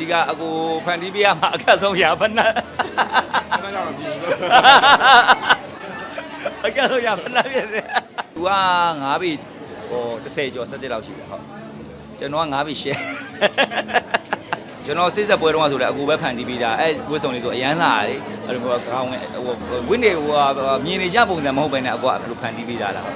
ဓိကအကိုဖန်တီးပေးရမှာအခက်ဆုံးရဖက်နက်အဲ့ဒါကြောင့်မြင်လို့အခက်ဆုံးရဖက်နက်ဖြစ်တယ်သူက9ပြီဟို30ကျော်17လောက်ရှိတယ်ဟုတ်ကျွန်တော်က9ပြီရှယ်ကျွန်တော်စိစက်ပွဲတုန်းကဆိုလည်းအကူပဲဖန်တီးပြီးတာအဲဝစ်စုံလေးဆိုအရန်လာတယ်အဲ့လိုမျိုးကောင်းဝင်ဟိုဝင်းနေဟိုမြင်နေကြပုံစံမဟုတ်ဘဲနဲ့အကူကအဲ့လိုဖန်တီးပြီးတာလား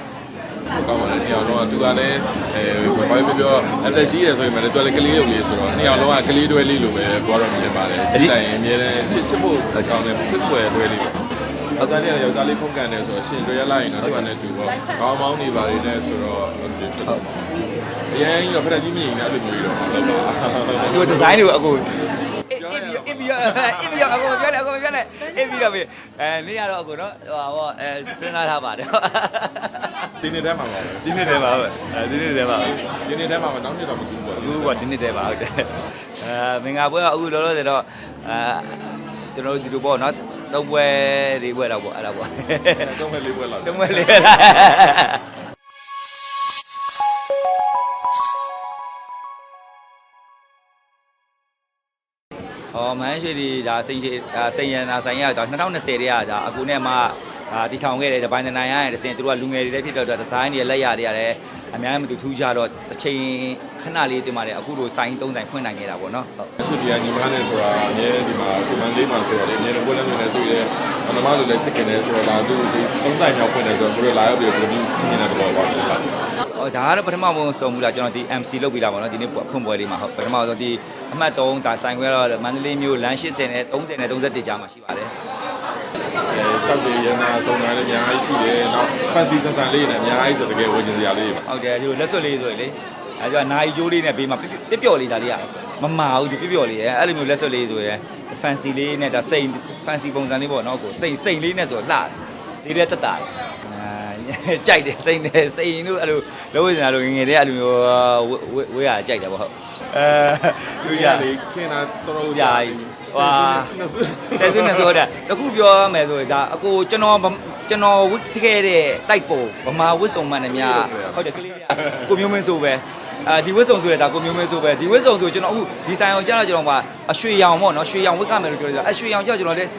ကောင်းပါတယ်နှစ်ယောက်လုံးကသူကလည်းအဲဘာပဲပြောပြောအသက်ကြီးရဆိုရင်လည်းသူကလည်းကလေးရုပ်လေးဆိုတော့နှစ်ယောက်လုံးကကလေးတွဲလေးလိုပဲကိုကတော့မြင်ပါတယ်ဒီတိုင်အမြဲတမ်းချစ်ချစ်ဖို့ကောင်းတယ်ချစ်ဆွဲတွဲလေးပေါ့ယောက်ျားလေးကယောက်ျားလေးဖုန်ကန်တယ်ဆိုတော့ရှင်တွဲရလိုက်ရင်တော့သူကလည်းသူပေါ့ကောင်းမောင်းနေပါလေနဲ့ဆိုတော့ဖြစ်တော့အရင်ရောဖက်ကြီးမြင်နေတယ်လို့မျိုးတော့ဟုတ်ပါသူဒီဇိုင်းတွေကိုအကူအစ်ပြီးတော့အစ်ပြီးတော့အကူပြောတယ်အကူပြောတယ်အစ် ပြီးတော့အဲနေ့ကတော့အကူနော်ဟိုဟောအဲစဉ်းစားထားပါတယ်ဒီနေ့တည်းမှာပါပဲဒီနေ့တည်းပါပဲအဲဒီနေ့တည်းပါဒီနေ့တည်းမှာမနောက်နေ့တော့မကူဘူးပေါ့အခုကဒီနေ့တည်းပါဟုတ်တယ်အဲမင်္ဂလာပွဲကအခုလောလောဆယ်တော့အဲကျွန်တော်တို့ဒီလိုပေါ့နော်သုံးပွဲလေးပွဲတော့ပေါ့အဲ့ဒါပေါ့သုံးမဲ့လေးပွဲလောက်သုံးပွဲလေးလား ဟောမန်းရွှေဒီဒါစိန်ရှိဒါစိန်ရနာဆိုင်ရဒါ2020တည်းကဒါအခုနဲ့မှ ဒါတီထောင်ခဲ့တယ်ဒီပိုင်းနိုင်ရတဲ့စင်သူတို့ကလူငယ်တွေလည်းဖြစ်တော့ဒီဇိုင်းတွေလက်ရတွေရတယ်အများကြီးမတူထူးကြတော့တစ်ချိန်ခဏလေးတင်ပါတယ်အခုလိုဆိုင်သုံးဆိုင်ဖွင့်နိုင်ခဲ့တာပေါ့နော်ဟုတ်သူဒီကညီမနဲ့ဆိုတာအမြဲဒီမှာဒီမန်လေးမှာဆိုတော့လေအမြဲတမ်းပွဲလမ်းနေတွေ့တယ်အနမလိုလည်းချစ်ခင်တယ်ဆိုတော့ဒါသူဒီသုံးတိုင်မြောက်ဖွင့်တယ်ဆိုတော့သူတို့လာရောက်ပြီးတော့ဒီချင်းနေတဲ့တော့ပါဘူးလားဟောဒါကတော့ပထမဆုံးစုံဘူးလားကျွန်တော်ဒီ MC လုပ်ပြီးလာပါတော့ဒီနေ့ဖွင့်ပွဲလေးမှာဟုတ်ပထမဆုံးဒီအမှတ်3ဒါဆိုင်ခွဲတော့မန္တလေးမြို့လမ်း80နဲ့30နဲ့31ကြားမှာရှိပါတယ် အဲကြောက်တယ်ရနာစုံတာလည်းအများကြီးရှိတယ်နောက်ဖန်စီဆန်ဆန်လေးနဲ့အများကြီးဆိုတကယ်ဝယ်ကျင်စရာလေးပါဟုတ်တယ်ဒီလိုလက်စွပ်လေးဆိုရင်လေအဲကျနာရီကျိုးလေးနဲ့ဘေးမှာပြပျော့လေးဒါလေးကမမာဘူးဒီပြပျော့လေးရဲ့အဲ့လိုမျိုးလက်စွပ်လေးဆိုရင် fancy လေးနဲ့ဒါစိန် fancy ပုံစံလေးပေါ့နော်ကိုစိန်စိန်လေးနဲ့ဆိုလှဈေးရဲတက်တာအာ ကြိုက်တယ်စိန်တယ်စိန်တို့အဲ့လိုလုံးဝစင်လိုငငယ်တဲ့အဲ့လိုမျိုးဝဝေးရကြိုက်တယ်ပေါ့ဟုတ်အဲလူကြလေခင်တာတော်တော်ကြာပြီဟွာဆယ်စုနှစ်ဆိုတာတခုပြောရမယ်ဆိုရင်ဒါအကိုကျွန်တော်ကျွန်တော်ဝစ်ခဲ့တဲ့တိုက်ပုံဗမာဝစ်စုံမှန်တယ်များဟုတ်တယ်ကလေးကကိုမျိုးမင်းဆိုပဲအာဒီဝစ်စုံဆိုရတာကိုမျိုးမင်းဆိုပဲဒီဝစ်စုံဆိုကျွန်တော်အခုဒီဆိုင်အောင်ကြားတော့ကျွန်တော်ကအရွှေရောင်ပေါ့နော်ရွှေရောင်ဝစ်ကမယ်လို့ပြောတယ်အရွှေရောင်ကြောက်ကျွန်တော်လည်း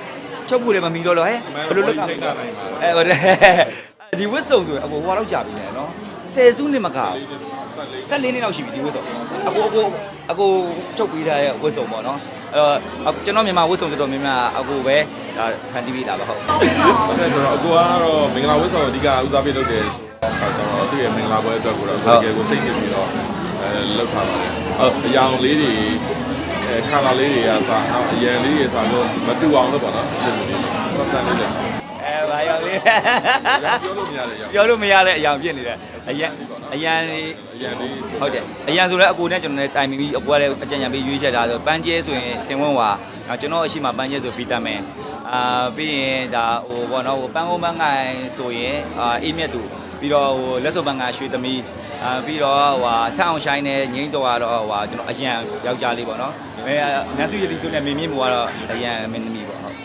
ချုပ်ဖို့လည်းမမီတော့လို့ဟဲ့ဘယ်လိုလုပ်ကမလဲအဲဟုတ်တယ် ဒီဝစ်စုံဆိုရင်အကိုဟိုတော့ကြာပြီလေနော်ဆယ်စုနှစ်မကဘူး14နှစ်လောက်ရှိပြီဒီဝတ်စုံအကိုအကိုအကိုချုပ်ပေးထားတဲ့ဝတ်စုံပေါ့နော်အဲ့တော့ကျွန်တော်မြန်မာဝတ်စုံတော်တော်များများအကိုပဲဒါဖန်တီးပေးတာပါဟုတ်ဟုတ်တယ်ဆိုတော့အကူကတော့မင်္ဂလာဝတ်ဆောင်အဓိကဦးစားပေးလုပ်တယ်ဆိုတော့အခါကျတော့သူ့ရဲ့မင်္ဂလာပွဲအတွက်ကိုတော့တကယ်ကိုစိတ်ညစ်ပြီးတော့အဲလုပ်ထားပါတယ်ဟုတ်အယောင်လေးတွေအဲခါလာလေးတွေကစားနောက်အရန်လေးတွေစားလို့မတူအောင်လို့ပေါ့နော်အဲ့လိုမျိုးဆက်ဆံလေးလေအဲဘာရောက်လဲ ပြောလို့မရတဲ့ရောင်ပြောလို့မရတဲ့အရာဖြစ်နေတယ်အရန်အရန်လေးအရန်လေးဆိုဟုတ်တယ်အရန်ဆိုလည်းအကိုနဲ့ကျွန်တော်နဲ့တိုင်ပင်ပြီးအကိုကလည်းအကြံဉာဏ်ပေးရွေးချက်တာဆိုပန်းကျဲဆိုရင်သင်ဝန်းဝါနောက်ကျွန်တော်အရှိမပန်းကျဲဆိုဗီတာမင်အာပြီးရင်ဒါဟိုဘောနော်ဟိုပန်းကုန်းပန်းငိုင်ဆိုရင်အာအေးမြက်တူပြီးတော့ဟိုလက်စုပ်ပန်းငါရွှေသမီးအာပြီးတော့ဟိုထအောင်ဆိုင်နဲ့ငိမ့်တော်ကတော့ဟိုကျွန်တော်အရန်ယောက်ျားလေးပေါ့နော်အဲနတ်စုရည်လီဆိုနဲ့မင်းမြင့်မို့ကတော့အရန်မင်းသမီးပေါ့ဟုတ်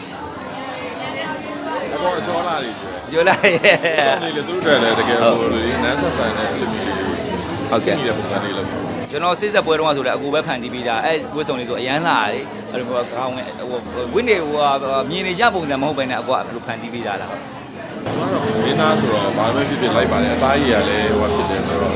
အကောအချောလာတွေပြောလိုက်ဆောင်းလေးလေသူတို့တွေလည်းတကယ်ဟိုလေနန်းဆက်ဆန်တဲ့အဲ့လိုမျိုးလေးဟုတ်ကဲ့ညတဲ့ပုံစံလေးလို့ကျွန်တော်စိစက်ပွဲတုန်းကဆိုလည်းအကူပဲဖန်တီးပြီးတာအဲဝစ်စုံလေးဆိုအရန်လာတယ်အဲ့လိုကောင်းဝင်ဟိုဝင်းနေဟိုမြင်နေကြပုံစံမဟုတ်ဘဲနဲ့အကူကဘယ်လိုဖန်တီးပေးတာလားတော့မင်းသားဆိုတော့ဘာမှဖြစ်ဖြစ်လိုက်ပါတယ်အသားကြီးကလည်းဟိုဖြစ်တယ်ဆိုတော့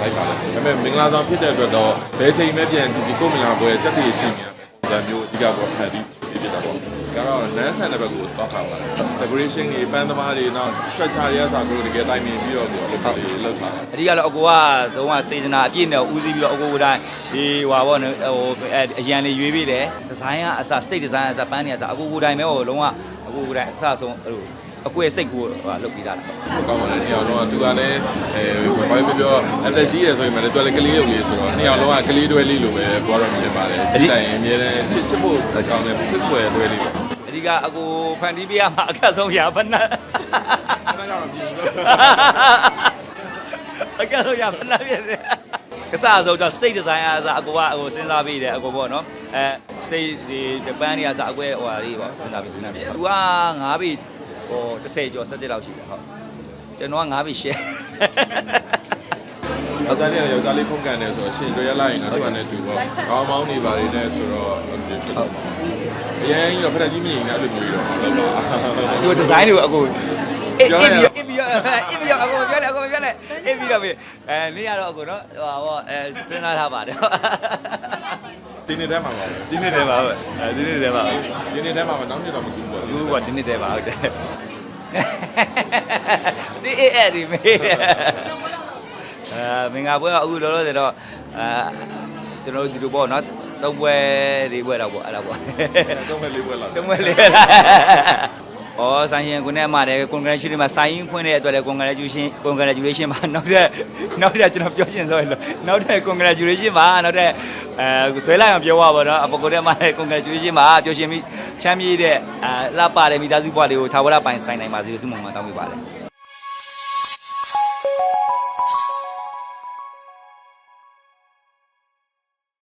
လိုက်ပါတယ်ဒါပေမဲ့မင်္ဂလာဆောင်ဖြစ်တဲ့အတွက်တော့ဘယ်ချိန်မှပြန်ကြည့်ကြည့်ကိုမင်္ဂလာပွဲစက်တည်ရှိနေရမယ်ဒါမျိုးအဓိကပေါ့ဖန်ပြီးဖြစ်ဖြစ်တာပေါ့ ကတော့နန်းဆန်တဲ့ဘက်ကိုသွားထားပါတယ် decoration တွေပန်းသမားတွေနောက် structure တွေအစားကိုတကယ်တိုင်မြင်ပြီးတော့ဒီလိုလေးလောက်ထားတယ်အဓိကတော့အကူကသုံးကစေတနာအပြည့်နဲ့ဦးစီးပြီးတော့အကူကတိုင်းဒီဟွာပေါ့နော်ဟိုအရန်လေးရွေးပေးတယ်ဒီဇိုင်းကအစ state design အစပန်းနေအစအကူကတိုင်းပဲဟိုလုံးဝအကူကတိုင်းအစဆုံးဟိုအကွေစိတ်ကိုဟိုလုပ်ပြီးတာပေါ့ကောင်းပါတယ်နှစ်ယောက်လုံးကသူကလည်းအဲဘာပဲပြောပြောအသက်ကြီးရဆိုရင်လည်းသူကလည်းကလေးရုပ်လေးဆိုတော့နှစ်ယောက်လုံးကကလေးတွဲလေးလိုပဲကိုကတော့မြင်ပါတယ်ဒီတိုင်အမြဲတမ်းချစ်ချစ်ဖို့ကောင်းတယ်ချစ်ဆွဲတွဲလေးပေါ့ အဓိကအကူဖန်တီးပေးရမှာအခက်ဆုံးရဖက်နက်အဲ့ဒါကြောင့်မြင်လို့အကယ်လို့ရမလားပြည့်တယ်ကစားဆိုတော့ state design အားအကူကဟိုစဉ်းစားပြီးတယ်အကူပေါ့နော်အဲ state ဒီဂျပန်တွေကစအကွဲဟိုဟာလေးပေါ့စဉ်းစားပြီးခုနကပြသူက9ပြီဟို30ကျော်17လောက်ရှိတယ်ဟုတ်ကျွန်တော်က9ပြီ share ယောက်ျားလေးကယောက်ျားလေးဖုန်ကန်နေဆိုတော့ရှင်တွေ့ရလိုက်ရင်တော့သူကလည်းတူပေါ့ကောင်းမောင်းနေပါလေနဲ့ဆိုတော့ဖြစ်တော့ အရင်ကြီးတော့ဖက်ကြီးမြင်နေအဲ့လိုမျိုးတော့ဟုတ်ပါဒီဒီဇိုင်းတွေကိုအကိုအေးအေးပြီးအေးပြီးအေးပြီးအကိုပြောတယ်အကိုပြောတယ်အေးပြီးတော့ပြီအဲနေ့ရတော့အကိုနော်ဟိုဟောအဲစဉ်းစားထားပါတယ်ဒီနေ့တည်းမှာပါဒီနေ့တည်းပါပဲအဲဒီနေ့တည်းပါဒီနေ့တည်းမှာနောက်နေ့တော့မကူဘူးပေါ့ဘူးကဒီနေ့တည်းပါဟုတ်တယ်ဒီအေးအဲ့ဒီမေးအဲမင်္ဂလာပွဲကအခုလောလောဆယ်တော့အဲကျွန်တော်တို့ဒီလိုပေါ့နော် သုံးပွဲလေးပွဲတော့ပေါ့အဲ့ဒါပေါ့တော့မဲ့လေးပွဲလာတမွေလေးဩဆိုင်ရင်ကိုနဲ့အမတယ် congratulation မှာဆိုင်ရင်ဖွင့်တဲ့အတွက်လည်း congratulation congratulation ပါနောက်ထပ်နောက်ထပ်ကျွန်တော်ပြောချင်ဆိုလို့နောက်ထပ် congratulation ပါနောက်ထပ်အဲဆွဲလိုက်အောင်ပြောပါဘောနော်အပကိုနဲ့အမတယ် congratulation ပါပြောရှင်မိချမ်းမြေးတဲ့အဲလှပတဲ့မိသားစုဘဝလေးကိုထာဝရပိုင်ဆိုင်နိုင်ပါစေလို့ဆုမွန်မှာတောင်းပေးပါတယ်